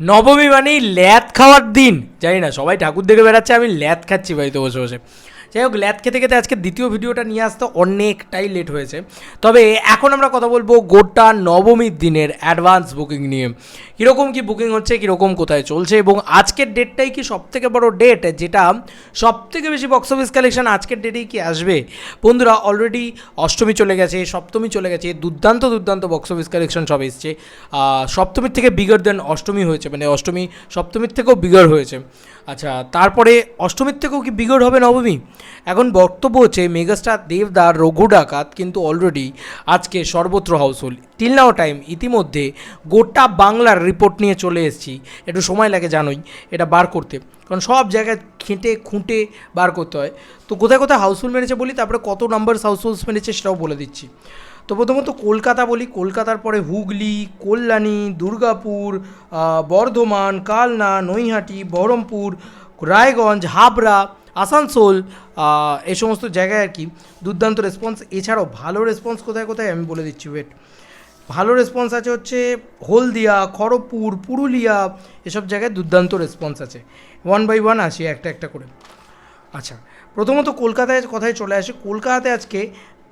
নবমী মানেই ল্যাদ খাওয়ার দিন। জানি না, সবাই ঠাকুর দেখে বেড়াচ্ছে, আমি ল্যাদ খাচ্ছি বাড়িতে বসে বসে। যাই হোক, ল্যাদ খেতে খেতে আজকে দ্বিতীয় ভিডিওটা নিয়ে আসতে অনেকটাই লেট হয়েছে। তবে এখন আমরা কথা বলব গোটা নবমীর দিনের অ্যাডভান্স বুকিং নিয়ে। কীরকম কি বুকিং হচ্ছে, কীরকম কোথায় চলছে, এবং আজকের ডেটটাই কি সবথেকে বড় ডেট যেটা সবথেকে বেশি বক্স অফিস কালেকশন আজকের ডেটেই কি আসবে? বন্ধুরা অলরেডি অষ্টমী চলে গেছে, সপ্তমী চলে গেছে, দুর্দান্ত দুর্দান্ত বক্স অফিস কালেকশন সব এসছে। সপ্তমীর থেকে বিগার দেন অষ্টমী হয়েছে মানে অষ্টমী সপ্তমীর থেকেও বিগার হয়েছে। আচ্ছা তারপরে অষ্টমীর থেকেও কি বিগার হবে নবমী? এখন বক্তব্য হচ্ছে মেগাস্টার দেবদার রঘু ডাকাত কিন্তু অলরেডি আজকে সর্বত্র হাউসফুল টিল নাও টাইম ইতিমধ্যে গোটা বাংলার রিপোর্ট নিয়ে চলে এসেছি। একটু সময় লাগে জানোই, এটা বার করতে। কারণ সব জায়গায় খেঁটে খুঁটে বার করতে হয়। তো কোথায় কোথায় হাউসফুল মেরেছে বলি, তারপরে কত নাম্বার হাউসফুলস মেরেছে সেটাও বলে দিচ্ছি। তো প্রথমত কলকাতা বলি, কলকাতার পরে হুগলি, কল্যাণী, দুর্গাপুর বর্ধমান, কালনা, নৈহাটি, বহরমপুর, রায়গঞ্জ, হাবড়া আসানসোল এই সমস্ত জায়গায় আর কি দুর্দান্ত রেসপন্স এছাড়াও ভালো রেসপন্স কোথায় কোথায় আমি বলে দিচ্ছি ওয়েট ভালো রেসপন্স আছে হচ্ছে হলদিয়া, খড়গপুর, পুরুলিয়া, এসব জায়গায় দুর্দান্ত রেসপন্স আছে। ওয়ান বাই ওয়ান আসি একটা একটা করে। আচ্ছা প্রথমত কলকাতায় কথায় চলে আসে? কলকাতাতে আজকে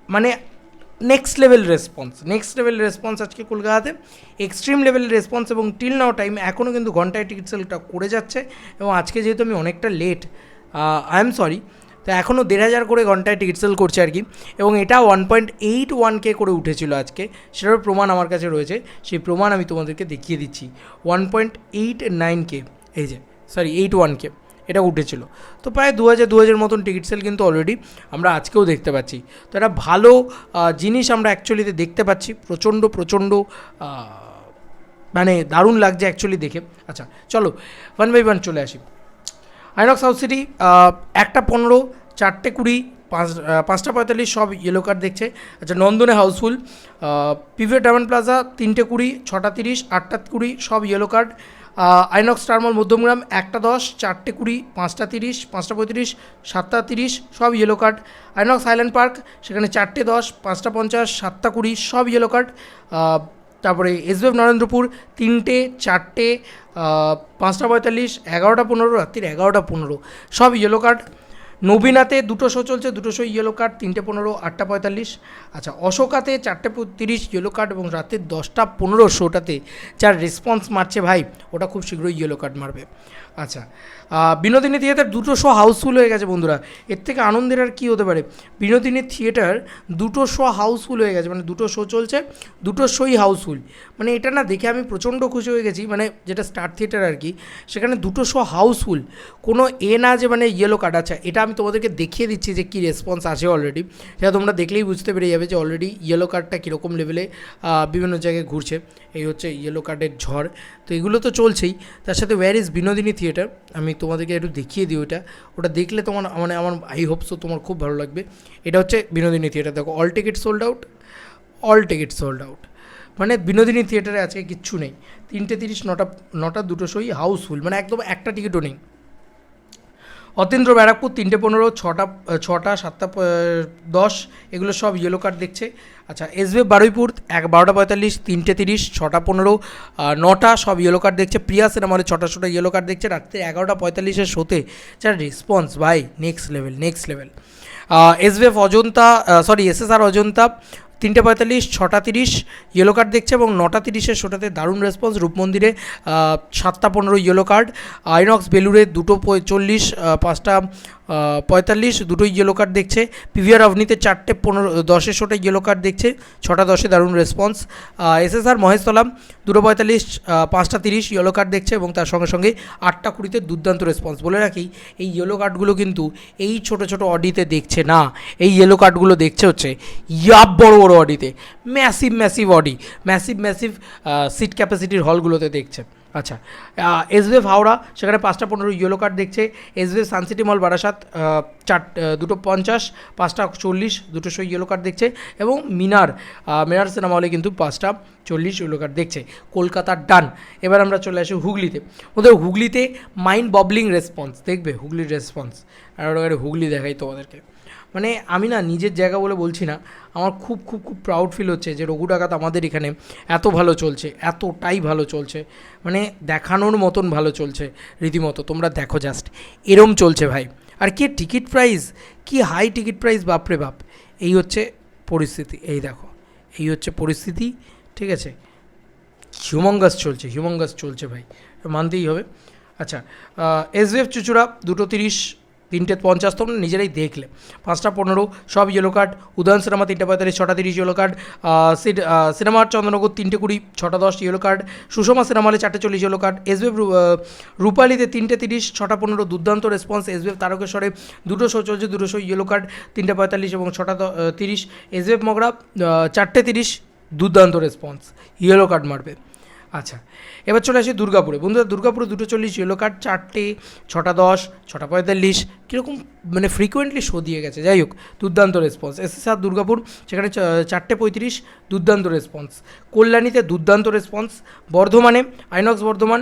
মানে next level response next level response আজকে কলকাতাতে। এক্সট্রিম লেভেল রেসপন্স এবং টিল নাও টাইম এখনও কিন্তু ঘন্টায় টিকিট সেলটা করে যাচ্ছে এবং আজকে যেহেতু আমি অনেকটা লেট আই এম সরি তো এখনও দেড় হাজার করে ঘন্টায় টিকিট সেল করছে আর কি। এবং এটা one point eight one K করে উঠেছিল আজকে। সেটার প্রমাণ আমার কাছে রয়েছে। সেই প্রমাণ আমি তোমাদেরকে দেখিয়ে দিচ্ছি। One point eight nine K এই যে সরি এইট ওয়ান কে এটা উঠেছিল। তো প্রায় দু হাজার দু হাজার মতন টিকিট সেল কিন্তু অলরেডি আমরা আজকেও দেখতে পাচ্ছি। তো একটা ভালো জিনিস আমরা অ্যাকচুয়ালিতে দেখতে পাচ্ছি। প্রচণ্ড প্রচণ্ড মানে দারুণ লাগছে অ্যাকচুয়ালি দেখে। আচ্ছা চলো ওয়ান বাই ওয়ান চলে আসি। আইনক্স হাউস সিটি একটা পনেরো, চারটে কুড়ি, পাঁচ পাঁচটা পঁয়তাল্লিশ, সব ইয়েলো কার্ড দেখছে। আচ্ছা নন্দনে হাউসফুল পিভিও ডায়মন্ড প্লাজা তিনটে কুড়ি, ছটা তিরিশ, আটটা কুড়ি, সব ইয়েলো কার্ড আইনক্স টার্মাল মধ্যমগ্রাম, একটা দশ, চারটে কুড়ি, পাঁচটা তিরিশ, পাঁচটা পঁয়ত্রিশ, সাতটা তিরিশ, সব yellow card INOX island park, সেখানে চারটে দশ, পাঁচটা পঞ্চাশ, সাতটা কুড়ি, সব ইয়েলো কার্ড তারপরে এসবিএফ নরেন্দ্রপুর তিনটে, চারটে পাঁচটা পঁয়তাল্লিশ, এগারোটা পনেরো, রাত্রির এগারোটা পনেরো। সব ইয়েলো কার্ড নবীনাতে দুটো শো চলছে, দুটো শো ইয়েলো কার্ড তিনটে পনেরো, আটটা পঁয়তাল্লিশ। আচ্ছা অশোকাতে চারটে তিরিশ ইয়েলো কার্ড এবং রাতের দশটা পনেরো শোটাতে যার রেসপন্স মারছে ভাই, ওটা খুব শীঘ্রই ইয়েলো কার্ড মারবে। আচ্ছা বিনোদিনী থিয়েটার দুটো শো হাউসফুল হয়ে গেছে বন্ধুরা। এর থেকে আনন্দের আর কী হতে পারে? বিনোদিনী থিয়েটার দুটো শো হাউসফুল হয়ে গেছে মানে দুটো শো চলছে, দুটো শোই হাউসফুল মানে এটা না দেখে আমি প্রচণ্ড খুশি হয়ে গেছি মানে যেটা স্টার থিয়েটার আর কি, সেখানে দুটো শো হাউসফুল কোনো এ না যে মানে ইয়েলো কার্ড আছে এটা আমি তোমাদেরকে দেখিয়ে দিচ্ছি যে কী রেসপন্স আছে অলরেডি সেটা তোমরা দেখলেই বুঝতে পেরে যাবে যে অলরেডি ইয়েলো কার্ডটা কীরকম লেভেলে বিভিন্ন জায়গায় ঘুরছে। এই হচ্ছে ইয়েলো কার্ডের ঝড়। তো এগুলো তো চলছেই। তার সাথে ওয়্যার ইজ বিনোদিনী থিয়েটার, আমি তোমাদেরকে একটু দেখিয়ে দিই ওটা ওটা দেখলে তোমার মানে আমার আই হোপসও তোমার খুব ভালো লাগবে। এটা হচ্ছে বিনোদিনী থিয়েটার, দেখো all ticket sold out all ticket sold out মানে বিনোদিনী থিয়েটারে আজকে কিচ্ছু নেই। তিনটে তিরিশ, নটা নটা, দুটো শোই হাউসফুল মানে একদম একটা টিকিটও নেই। অতীন্দ্র ব্যারাকপুর তিনটে পনেরো, ছটা ছটা, সাতটা দশ, এগুলো সব ইয়েলো কার্ড দেখছে। আচ্ছা এসবি বারুইপুর, এক, বারোটা পঁয়তাল্লিশ, তিনটে তিরিশ, ছটা পনেরো নটা সব ইয়েলো কার্ড দেখছে। প্রিয়া সিনেমারে ছটা ছটা ইয়েলো কার্ড দেখছে। রাত্রে এগারোটা পঁয়তাল্লিশের শোতে যার রেসপন্স ভাই next level next level SBF Ajanta sorry SSR Ajanta তিনটে পঁয়তাল্লিশ, ছটা তিরিশ ইয়েলো কার্ড দেখছে এবং নটা তিরিশের শোটাতে দারুণ রেসপন্স রূপমন্দিরে সাতটা পনেরো ইয়েলো কার্ড আইনক্স বেলুরে দুটো পঁয়চল্লিশ পাঁচটা পঁয়তাল্লিশ, দুটোই ইয়েলো কার্ড দেখছে। পিভিআর অভনিতে চারটে, পনেরো দশের শোটা ইয়েলো কার্ড দেখছে। ছটা, দশে দারুণ রেসপন্স এসএসআর মহেশতলাম, দুটো পঁয়তাল্লিশ পাঁচটা তিরিশ ইয়েলো কার্ড দেখছে এবং তার সঙ্গে সঙ্গে আটটা কুড়িতে দুর্দান্ত রেসপন্স বলে রাখি, এই ইয়েলো কার্ডগুলো কিন্তু এই ছোট ছোট অডিতে দেখছে না। এই ইয়েলো কার্ডগুলো দেখছে হচ্ছে ইয়াব বড় বড় অডিতে। Massive massive audi massive massive seat ক্যাপাসিটির হলগুলোতে দেখছে। আচ্ছা এসবিএফ হাওড়া, সেখানে পাঁচটা পনেরো ইয়েলো কার্ড দেখছে। SVF sun city mall Barasat চার দুটো পঞ্চাশ, পাঁচটা চল্লিশ, দুটো শো ইয়েলো কার্ড দেখছে। এবং মিনার মিনার সিনেমা হলে কিন্তু পাঁচটা চল্লিশ ইয়েলো কার্ড দেখছে। কলকাতার ডান এবার আমরা চলে আসি হুগলিতে। ওদের হুগলিতে মাইন্ড ববলিং রেসপন্স দেখবে হুগলির রেসপন্স আর হুগলি দেখাই তোমাদেরকে। মানে আমি না নিজের জায়গা বলে বলছি না, আমার খুব খুব খুব প্রাউড ফিল হচ্ছে যে রঘু ডাকাত আমাদের এখানে এত ভালো চলছে, এতটাই ভালো চলছে মানে দেখানোর মতন ভালো চলছে রীতিমতো, তোমরা দেখো জাস্ট এরম চলছে ভাই। আর কি টিকিট প্রাইস কি হাই টিকিট প্রাইস বাপরে বাপ। এই হচ্ছে পরিস্থিতি, এই দেখো, এই হচ্ছে পরিস্থিতি, ঠিক আছে? হিউমঙ্গাস চলছে হিউমঙ্গাস চলছে ভাই, মানতেই হবে। আচ্ছা এসবিএফ চুচুড়া, দুটো তিরিশ তিনটে পঞ্চাশ তোমরা নিজেরাই দেখলে। পাঁচটা পনেরো, সব ইয়েলো কার্ড উদয়ন সিনেমা তিনটে পঁয়তাল্লিশ, ছটা তিরিশ ইয়েলো কার্ড সিনেমা চন্দ্রনগর তিনটে কুড়ি, ছটা দশ ইয়েলো কার্ড সুষমা সিনেমা হলে চারটে চল্লিশ ইয়েলো কার্ড এসবিএফ রূপালীতে তিনটে তিরিশ, ছটা পনেরো, দুর্দান্ত রেসপন্স এসবিএফ তারকেশ্বরে দুটো শো চলছে, দুটো শো ইয়েলো কার্ড তিনটে পঁয়তাল্লিশ এবং ছটা তিরিশ। এসবিএফ মগরা চারটে তিরিশ, দুর্দান্ত রেসপন্স ইয়েলো কার্ড মারবে। আচ্ছা এবার চলে আসি দুর্গাপুরে। বন্ধুরা, দুর্গাপুরে দুটো চল্লিশ ইয়েলো কার্ড চারটে, ছটা দশ, ছটা পঁয়তাল্লিশ, কীরকম মানে ফ্রিকোয়েন্টলি শো দিয়ে গেছে। যাই হোক, দুর্দান্ত রেসপন্স এসএসআর দুর্গাপুর, সেখানে চারটে পঁয়ত্রিশ, দুর্দান্ত রেসপন্স কল্যাণীতে দুর্দান্ত রেসপন্স বর্ধমানে, আইনক্স বর্ধমান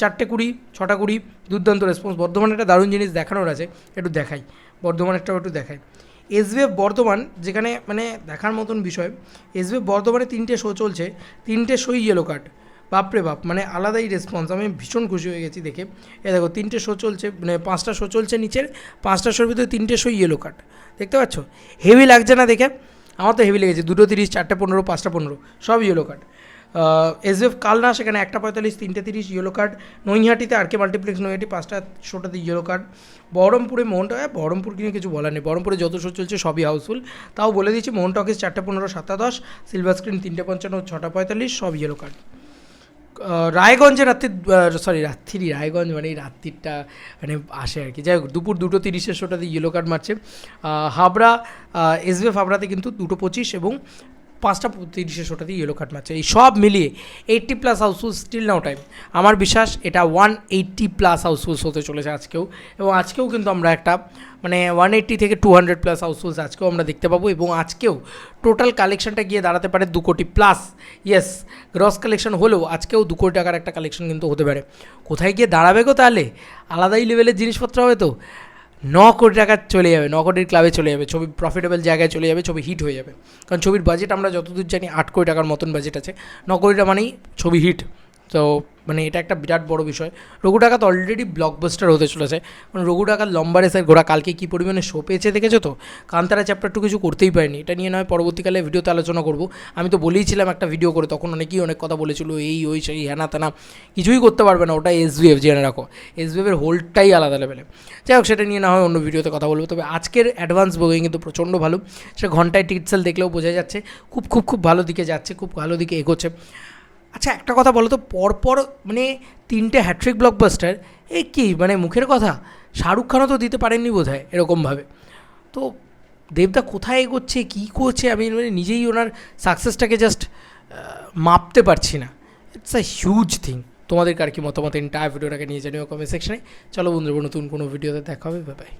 চারটে কুড়ি, ছটা কুড়ি, দুর্দান্ত রেসপন্স বর্ধমানে একটা দারুণ জিনিস দেখানোর আছে, একটু দেখাই। বর্ধমানেরটাও একটু দেখাই। এসবিএফ বর্ধমান, যেখানে মানে দেখার মতন বিষয় এসবিএফ বর্ধমানে তিনটে শো চলছে, তিনটে শোই ইয়েলো কার্ড বাপরে বাপ মানে আলাদাই রেসপন্স আমি ভীষণ খুশি হয়ে গেছি দেখে। এ দেখো তিনটে শো চলছে মানে পাঁচটা শো চলছে নিচের পাঁচটা শোর ভিতরে তিনটে শো ইয়েলো কার্ড দেখতে পাচ্ছ? হেভি লাগছে না দেখে? আমার তো হেভি লেগেছে দুটো তিরিশ চারটে পনেরো পাঁচটা পনেরো সব ইয়েলো কার্ড এসএফ কালনা সেখানে একটা পঁয়তাল্লিশ তিনটে তিরিশ ইয়েলো কার্ড নৈহাটিতে আর কে মাল্টিপ্লেক্স নৈহাটি পাঁচটা শোটাতে ইয়েলো কার্ড বহরমপুরে মোহনটা হ্যাঁ, বহরমপুর কিনে কিছু বলার নেই। বহরমপুরে যত শো চলছে সবই হাউসফুল তাও বলে দিচ্ছি মোহন টকিস চারটে পনেরো সাতটা দশ সিলভার স্ক্রিন তিনটে পঞ্চান্ন ছটা পঁয়তাল্লিশ সব ইয়েলো কার্ড রায়গঞ্জে রাত্রি সরি রাত্রি, রায়গঞ্জ মানে এই রাত্রিটা মানে আসে আর কি। যাই হোক, দুপুর দুটো তিরিশের শোটাতে ইয়েলো কার্ড মারছে। হাবড়া এসবিএফ হাবড়াতে কিন্তু দুটো পঁচিশ এবং পাঁচটা তিরিশের শোটাতে ইয়েলো কার্ড মারছে এই সব মিলিয়ে eighty plus housefull still now time আমার বিশ্বাস এটা ওয়ান এইট্টি প্লাস হাউসফুলস হতে চলেছে আজকেও। এবং আজকেও কিন্তু আমরা একটা মানে ওয়ান এইট্টি থেকে টু হান্ড্রেড প্লাস হাউসফুলস আজকেও আমরা দেখতে পাবো। এবং আজকেও টোটাল কালেকশনটা গিয়ে দাঁড়াতে পারে দু কোটি প্লাস ইয়েস গ্রস কালেকশন হলেও আজকেও দু কোটি টাকার একটা কালেকশন কিন্তু হতে পারে। কোথায় গিয়ে দাঁড়াবে গো তাহলে? আলাদাই লেভেলের জিনিসপত্র হবে তো। ন কোটি টাকা চলে যাবে ন কোটির ক্লাবে চলে যাবে, ছবি প্রফিটেবল জায়গায় চলে যাবে, ছবি হিট হয়ে যাবে। কারণ ছবির বাজেট আমরা যতদূর জানি আট কোটি টাকার মতন বাজেট আছে। ন কোটিটা মানেই ছবি হিট তো মানে এটা একটা বিরাট বড় বিষয়। রঘু ডাকাত অলরেডি ব্লকবাস্টার হতে চলেছে। মানে রঘু ডাকাত লম্বা রেসের ঘোড়া কালকে কী পরিমাণে শো পেয়েছে দেখেছ তো? কান্তারা চ্যাপ্টারটু কিছু করতেই পারেনি। এটা নিয়ে নয়, পরবর্তীকালে ভিডিওতে আলোচনা করব। আমি তো বলেইছিলাম একটা ভিডিও করে, তখন অনেকেই অনেক কথা বলেছিল, এই, ওই, সেই হ্যানা তেনা। কিছুই করতে পারবে না, ওটা এসবিএফ জেনে রাখো। এসবিএফের হোল্ডটাই আলাদা লেভেলে যাই হোক, সেটা নিয়ে না হয় অন্য ভিডিওতে কথা বলব। তবে আজকের অ্যাডভান্স বুকিং কিন্তু প্রচণ্ড ভালো। সেটা ঘন্টায় টিকিট সেল দেখলেও বোঝা যাচ্ছে, খুব খুব খুব ভালো দিকে যাচ্ছে, খুব ভালো দিকে এগোচ্ছে। আচ্ছা একটা কথা বলো তো, পরপর মানে তিনটে হ্যাট্রিক ব্লকবাস্টার এ কি মানে মুখের কথা? শাহরুখ খানও তো দিতে পারেননি বোধ হয় এরকমভাবে। তো দেবদা কোথায় এগোচ্ছে, কী করছে? আমি মানে নিজেই ওনার সাকসেসটাকে জাস্ট মাপতে পারছি না। ইটস আ হিউজ থিং তোমাদের আর কি মতামত এন্টায়ার ভিডিওটাকে নিয়ে জানিও কমেন্ট সেকশনে চলো বন্ধুরা, নতুন কোনো ভিডিওতে দেখা হবে বাই